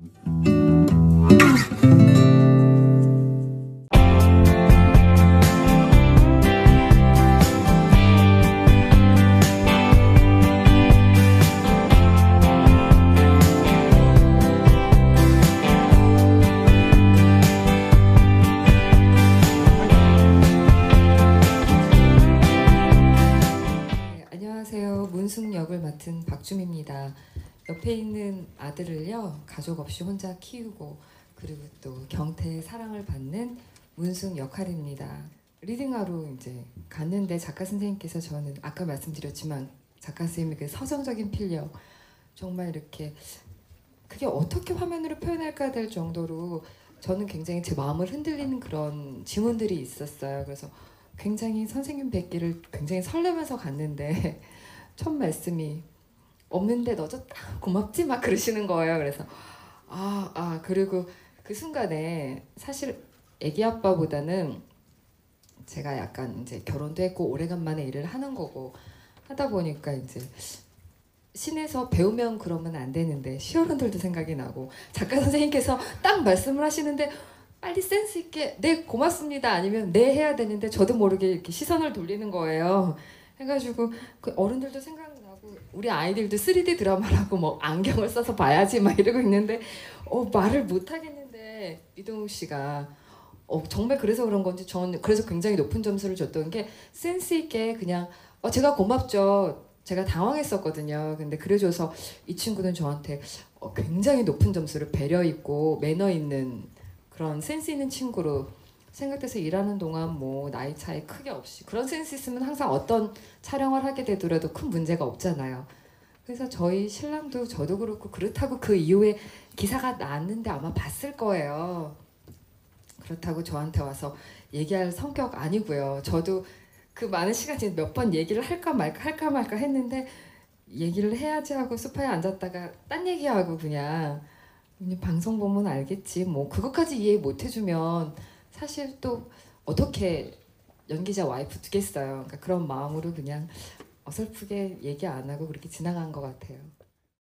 네, 안녕하세요. 문숙 역을 맡은 박주미입니다. 옆에 있는 아들을요 가족 없이 혼자 키우고 그리고 또 경태의 사랑을 받는 문숙 역할입니다. 리딩하러 이제 갔는데 작가 선생님께서 저는 아까 말씀드렸지만 작가 선생님의 그 서정적인 필력 정말 이렇게 그게 어떻게 화면으로 표현할까 될 정도로 저는 굉장히 제 마음을 흔들리는 그런 질문들이 있었어요. 그래서 굉장히 선생님 뵙기를 굉장히 설레면서 갔는데 첫 말씀이 없는데 너졌다 고맙지 막 그러시는 거예요. 그래서 아, 아 그리고 그 순간에 사실 애기 아빠보다는 제가 약간 이제 결혼도 했고 오래간만에 일을 하는 거고 하다 보니까 이제 신에서 배우면 그러면 안 되는데 시어른들도 생각이 나고 작가 선생님께서 딱 말씀을 하시는데 빨리 센스 있게 네 고맙습니다 아니면 네 해야 되는데 저도 모르게 이렇게 시선을 돌리는 거예요. 해가지고 그 어른들도 생각나고 우리 아이들도 3D 드라마라고 뭐 안경을 써서 봐야지 막 이러고 있는데 어 말을 못 하겠는데 이동욱 씨가 어 정말 그래서 그런 건지 저는 그래서 굉장히 높은 점수를 줬던 게 센스 있게 그냥 어 제가 고맙죠. 제가 당황했었거든요. 근데 그래줘서 이 친구는 저한테 어, 굉장히 높은 점수를 배려 있고 매너 있는 그런 센스 있는 친구로 생각돼서 일하는 동안 뭐 나이 차이 크게 없이 그런 센스 있으면 항상 어떤 촬영을 하게 되더라도 큰 문제가 없잖아요. 그래서 저희 신랑도 저도 그렇고 그렇다고 그 이후에 기사가 났는데 아마 봤을 거예요. 그렇다고 저한테 와서 얘기할 성격 아니고요. 저도 그 많은 시간이 몇 번 얘기를 할까 말까 할까 말까 했는데 얘기를 해야지 하고 소파에 앉았다가 딴 얘기하고 그냥 방송 보면 알겠지 뭐 그것까지 이해 못 해주면 사실 또 어떻게 연기자 와이프 두겠어요. 그러니까 그런 마음으로 그냥 어설프게 얘기 안 하고 그렇게 지나간 것 같아요.